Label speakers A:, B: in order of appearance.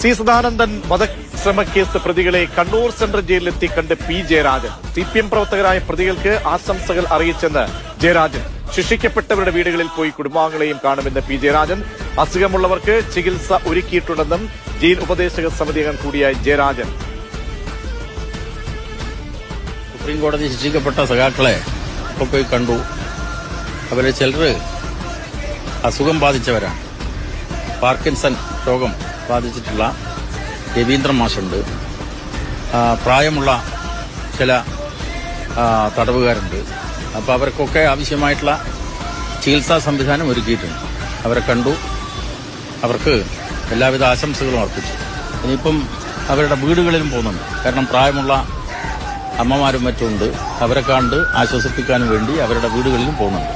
A: C Sadanandan വധശ്രമക്കേസ് പ്രതികളെ Kannur central ജയിലിലെത്തി കണ്ട് P Jayarajan. C P M പ്രവർത്തകരായ പ്രതികൾക്ക് ആശംസകൾ അറിയിച്ചെന്ന് ജയരാജൻ. ശിക്ഷിക്കപ്പെട്ടവരുടെ വീടുകളിൽ പോയി കുടുംബാംഗങ്ങളെയും കാണുമെന്ന് പി ജയരാജൻ. അസുഖമുള്ളവർക്ക് ചികിത്സ ഒരുക്കിയിട്ടുണ്ടെന്നും ജയിൽ ഉപദേശക സമിതി അംഗം കൂടിയായ ജയരാജൻ.
B: സുപ്രീം കോടതി ശിക്ഷിക്കപ്പെട്ട സഖാക്കളെ പോയി കണ്ടു. അവരെ ചിലർ അസുഖം ബാധിച്ചവരാണ്. പാർക്കിൻസൺ രോഗം ബാധിച്ചിട്ടുള്ള രവീന്ദ്രൻ മാഷുണ്ട്. പ്രായമുള്ള ചില തടവുകാരുണ്ട്. അപ്പോൾ അവർക്കൊക്കെ ആവശ്യമായിട്ടുള്ള ചികിത്സാ സംവിധാനം ഒരുക്കിയിട്ടുണ്ട്. അവരെ കണ്ടു. അവർക്ക് എല്ലാവിധ ആശംസകളും അർപ്പിച്ചു. ഇനിയിപ്പം അവരുടെ വീടുകളിലും പോകുന്നുണ്ട്. കാരണം പ്രായമുള്ള അമ്മമാരും മറ്റുമുണ്ട് അവരെ കണ്ട് ആശ്വസിപ്പിക്കാനും വേണ്ടി അവരുടെ വീടുകളിലും പോകുന്നുണ്ട്.